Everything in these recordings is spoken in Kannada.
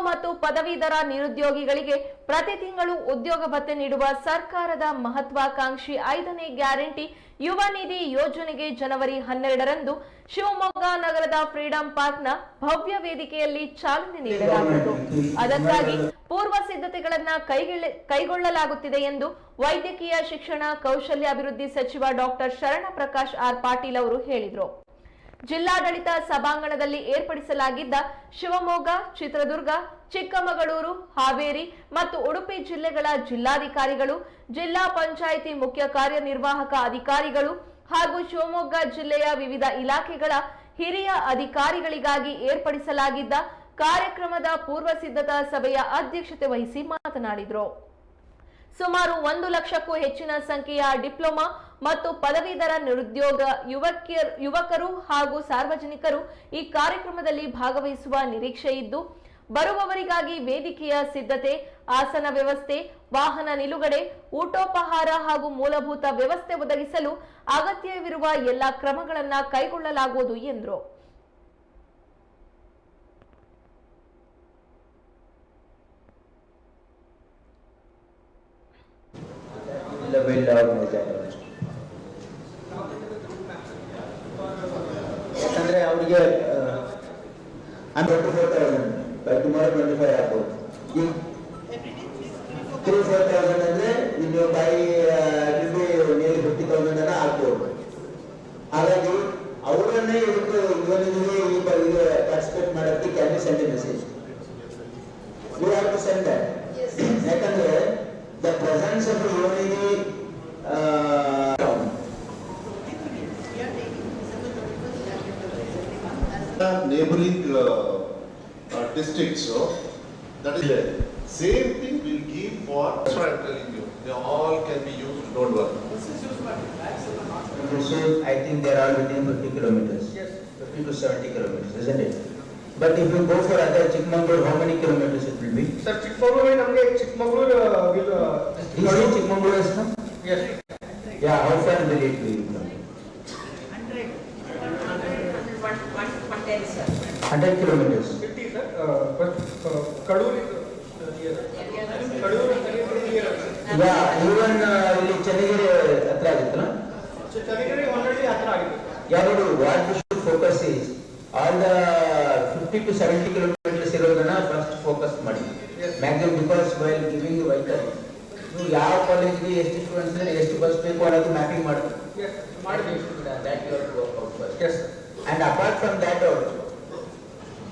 ಮತ್ತು ಪದವೀಧರ ನಿರುದ್ಯೋಗಿಗಳಿಗೆ ಪ್ರತಿ ತಿಂಗಳು ಉದ್ಯೋಗ ಭತ್ತೆ ನೀಡುವ ಸರ್ಕಾರದ ಮಹತ್ವಾಕಾಂಕ್ಷಿ ಐದನೇ ಗ್ಯಾರಂಟಿ ಯುವ ನಿಧಿ ಯೋಜನೆಗೆ ಜನವರಿ ಹನ್ನೆರಡರಂದು ಶಿವಮೊಗ್ಗ ನಗರದ ಫ್ರೀಡಂ ಪಾರ್ಕ್ನ ಭವ್ಯ ವೇದಿಕೆಯಲ್ಲಿ ಚಾಲನೆ ನೀಡಲಾಗುವುದು. ಅದಕ್ಕಾಗಿ ಪೂರ್ವ ಸಿದ್ಧತೆಗಳನ್ನು ಕೈಗೊಳ್ಳ- ಕೈಗೊಳ್ಳಲಾಗುತ್ತಿದೆ ಎಂದು ವೈದ್ಯಕೀಯ ಶಿಕ್ಷಣ ಕೌಶಲ್ಯಾಭಿವೃದ್ಧಿ ಸಚಿವ ಡಾಕ್ಟರ್ ಶರಣ ಪ್ರಕಾಶ್ ಆರ್ ಪಾಟೀಲ್ ಅವರು ಹೇಳಿದರು. ಜಿಲ್ಲಾಡಳಿತ ಸಭಾಂಗಣದಲ್ಲಿ ಏರ್ಪಡಿಸಲಾಗಿದ್ದ ಶಿವಮೊಗ್ಗ, ಚಿತ್ರದುರ್ಗ, ಚಿಕ್ಕಮಗಳೂರು, ಹಾವೇರಿ ಮತ್ತು ಉಡುಪಿ ಜಿಲ್ಲೆಗಳ ಜಿಲ್ಲಾಧಿಕಾರಿಗಳು, ಜಿಲ್ಲಾ ಪಂಚಾಯಿತಿ ಮುಖ್ಯ ಕಾರ್ಯನಿರ್ವಾಹಕ ಅಧಿಕಾರಿಗಳು ಹಾಗೂ ಶಿವಮೊಗ್ಗ ಜಿಲ್ಲೆಯ ವಿವಿಧ ಇಲಾಖೆಗಳ ಹಿರಿಯ ಅಧಿಕಾರಿಗಳಿಗಾಗಿ ಏರ್ಪಡಿಸಲಾಗಿದ್ದ ಕಾರ್ಯಕ್ರಮದ ಪೂರ್ವ ಸಿದ್ಧತಾ ಸಭೆಯ ಅಧ್ಯಕ್ಷತೆ ವಹಿಸಿ ಮಾತನಾಡಿದರು. ಸುಮಾರು ಒಂದು ಲಕ್ಷಕ್ಕೂ ಹೆಚ್ಚಿನ ಸಂಖ್ಯೆಯ ಡಿಪ್ಲೊಮಾ ಮತ್ತು ಪದವೀಧರ ನಿರುದ್ಯೋಗ ಯುವಕರು ಹಾಗೂ ಸಾರ್ವಜನಿಕರು ಈ ಕಾರ್ಯಕ್ರಮದಲ್ಲಿ ಭಾಗವಹಿಸುವ ನಿರೀಕ್ಷೆ ಇದ್ದು, ಬರುವವರಿಗಾಗಿ ವೇದಿಕೆಯ ಸಿದ್ಧತೆ, ಆಸನ ವ್ಯವಸ್ಥೆ, ವಾಹನ ನಿಲುಗಡೆ, ಊಟೋಪಹಾರ ಹಾಗೂ ಮೂಲಭೂತ ವ್ಯವಸ್ಥೆ ಒದಗಿಸಲು ಅಗತ್ಯವಿರುವ ಎಲ್ಲ ಕ್ರಮಗಳನ್ನು ಕೈಗೊಳ್ಳಲಾಗುವುದು ಎಂದರು. ಅವರಿಗೆ twenty four thousand by tomorrow twenty five ಆಗ್ಬೋದು. ತ್ರೀ ಫೋರ್ ತೌಸಂಡ್ ಅಂದ್ರೆ ಇಲ್ಲಿ ಬೈ ನಿಯರ್ಲಿ ಫಿಫ್ಟಿ ತೌಸಂಡ್ ಅನ್ನ ಆಗ್ಬೋದು. ಹಾಗಾಗಿ, ಅವರನ್ನೇ ಇವತ್ತು ಇವನಿಗೆ neighboring uh, uh, districts, so that is there. Same thing we'll give for, that's what I'm telling you, they all can be used, don't worry. This is, I think they are all within 50 kilometers. Yes. 50 to 70 kilometers, isn't it? But if you go for other Chikmagalur, how many kilometers it will be? Sir Chikkamagaluru ನಮಗೆ Chikkamagaluru will This Hundred kilometers. Fifty sir but Kadur Kadur Yeah, even uh, ಇಲ್ಲಿ ಚನ್ನಗಿರಿ ಹತ್ರ ಆಗುತ್ತಲ್ಲ? ಚನ್ನಗಿರಿ ಆಲ್ರೆಡಿ ಹತ್ರ ಆಗಿದೆ Yeah, but what we should focus is, all the 50 to 70 kilometers ಇರೋದನ್ನ first focus ಮಾಡಿ. Yes. Maximum because while giving the vehicle, ನೀವು ಯಾವ ಕಾಲೇಜ್ಗೆ ಎಷ್ಟು ಸ್ಟೂಡೆಂಟ್ಸ್ ಎಷ್ಟು ಬಸ್ ಬೇಕು ಅನ್ನೋದು ಮ್ಯಾಪಿಂಗ್ ಮಾಡಿ. have to work out first. Yes And apart from that also,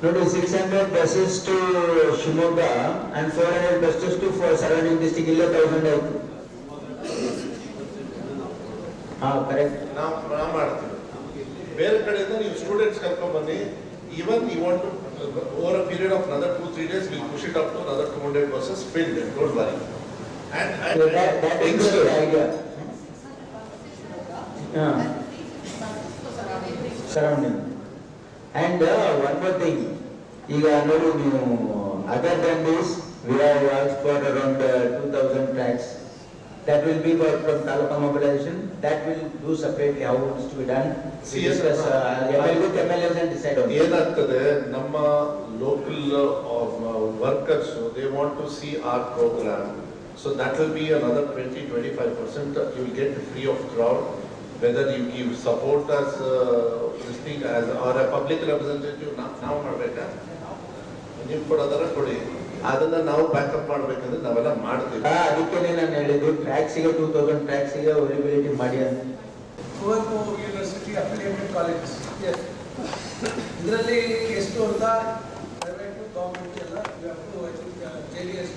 ನೋಡಿ 600 buses to Shivamogga and 400 buses to for surrounding district ಇಲ್ಲೇ 1000 ಆಯ್ತು. ಹಾ ಕರೆಕ್ಟ್ ನಾವು ನಾವು ಮಾಡ್ತೀವಿ ಬೇರೆ ಕಡೆಯಿಂದ ನೀವು ಸ್ಟೂಡೆಂಟ್ಸ್ ಕರ್ಕೊಂಡ್ ಬನ್ನಿ even you want to over a period of another two three days will push it up to another two hundred buses filled don't worry So that, that is the idea. Yeah. Surrounding. And uh, one more thing, ಈಗ ನೋಡಿ ನೀವು other than this, we have asked for around uh, 2000 tracks. That will be for from taluka mobilization, that will do separately how it is to be done. We Yes, sir. discuss, uh, ML with MLAs and decide on. it. ಏನಾಗ್ತದೆ ನಮ್ಮ local workers they want to see our program so that will be another twenty twenty five percent you will get free of crowd Whether you give support as this as are a public representative ನಾವು ಮಾಡ್ಬೇಕಾ? ನೀವು ಕೊಡೋದರ ಕೊಡಿ. ಅದನ್ನ ನಾವು ಬ್ಯಾಕಪ್ ಮಾಡ್ಬೇಕಂದ್ರೆ ನಾವೆಲ್ಲ ಮಾಡ್ತೀವಿ. ಅದಕ್ಕೆ ಅದಕ್ಕೇನೆ ನಾನು ಹೇಳಿದ್ದು ಟ್ರ್ಯಾಕ್ಸಿಗೆ ಟೂ ತೌಸಂಡ್ ಟ್ರ್ಯಾಕ್ಸಿಗೆ ಅವೈಲಬಿಲಿಟಿ ಮಾಡಿ ಅಂತ. Kuvempu university affiliated colleges yes ಇದರಲ್ಲಿ ಎಷ್ಟು ಅಂತ ಪ್ರೈವೇಟು ಗೌರ್ಮೆಂಟ್ ಎಲ್ಲ ಜೆ ಡಿ ಎಸ್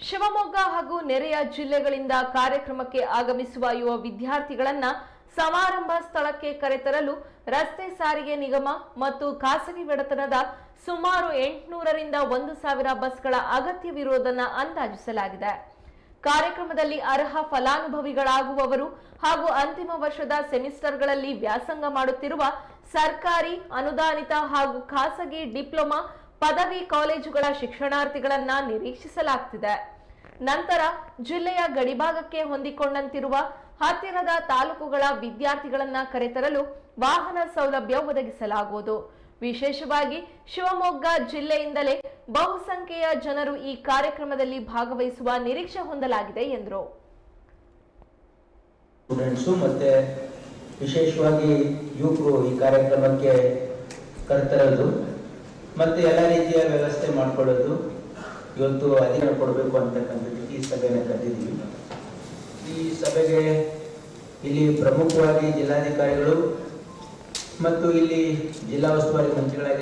ಶಿವಮೊಗ್ಗ ಹಾಗೂ ನೆರೆಯ ಜಿಲ್ಲೆಗಳಿಂದ ಕಾರ್ಯಕ್ರಮಕ್ಕೆ ಆಗಮಿಸುವ ಯುವ ವಿದ್ಯಾರ್ಥಿಗಳನ್ನ ಸಮಾರಂಭ ಸ್ಥಳಕ್ಕೆ ಕರೆತರಲು ರಸ್ತೆ ಸಾರಿಗೆ ನಿಗಮ ಮತ್ತು ಖಾಸಗಿ ಒಡೆತನದ ಸುಮಾರು ಎಂಟುನೂರರಿಂದ ಒಂದು ಸಾವಿರ ಬಸ್ಗಳ ಅಗತ್ಯವಿರುವುದನ್ನು ಅಂದಾಜಿಸಲಾಗಿದೆ. ಕಾರ್ಯಕ್ರಮದಲ್ಲಿ ಅರ್ಹ ಫಲಾನುಭವಿಗಳಾಗುವವರು ಹಾಗೂ ಅಂತಿಮ ವರ್ಷದ ಸೆಮಿಸ್ಟರ್ಗಳಲ್ಲಿ ವ್ಯಾಸಂಗ ಮಾಡುತ್ತಿರುವ ಸರ್ಕಾರಿ, ಅನುದಾನಿತ ಹಾಗೂ ಖಾಸಗಿ ಡಿಪ್ಲೊಮಾ ಪದವಿ ಕಾಲೇಜುಗಳ ಶಿಕ್ಷಣಾರ್ಥಿಗಳನ್ನ ನಿರೀಕ್ಷಿಸಲಾಗ್ತಿದೆ. ನಂತರ ಜಿಲ್ಲೆಯ ಗಡಿಭಾಗಕ್ಕೆ ಹೊಂದಿಕೊಂಡಂತಿರುವ ಹತ್ತಿರದ ತಾಲೂಕುಗಳ ವಿದ್ಯಾರ್ಥಿಗಳನ್ನ ಕರೆತರಲು ವಾಹನ ಸೌಲಭ್ಯ ಒದಗಿಸಲಾಗುವುದು. ವಿಶೇಷವಾಗಿ ಶಿವಮೊಗ್ಗ ಜಿಲ್ಲೆಯಿಂದಲೇ ಬಹುಸಂಖ್ಯೆಯ ಜನರು ಈ ಕಾರ್ಯಕ್ರಮದಲ್ಲಿ ಭಾಗವಹಿಸುವ ನಿರೀಕ್ಷೆ ಹೊಂದಲಾಗಿದೆ ಎಂದರು. ಸ್ಟೂಡೆಂಟ್ಸು ಮತ್ತು ವಿಶೇಷವಾಗಿ ಯುವಕರು ಈ ಕಾರ್ಯಕ್ರಮಕ್ಕೆ ಕರ್ತರೋದು ಮತ್ತು ಎಲ್ಲ ರೀತಿಯ ವ್ಯವಸ್ಥೆ ಮಾಡ್ಕೊಳ್ಳೋದು. ಇವತ್ತು ಅಧಿಕಾರ ಕೊಡಬೇಕು ಅಂತಕ್ಕಂಥದ್ದು ಈ ಸಭೆಯನ್ನು ಕರೆದಿದ್ದೀವಿ. ಈ ಸಭೆಗೆ ಇಲ್ಲಿ ಪ್ರಮುಖವಾಗಿ ಜಿಲ್ಲಾಧಿಕಾರಿಗಳು ಮತ್ತು ಇಲ್ಲಿ ಜಿಲ್ಲಾ ಉಸ್ತುವಾರಿ ಮಂತ್ರಿಗಳಾಗಿ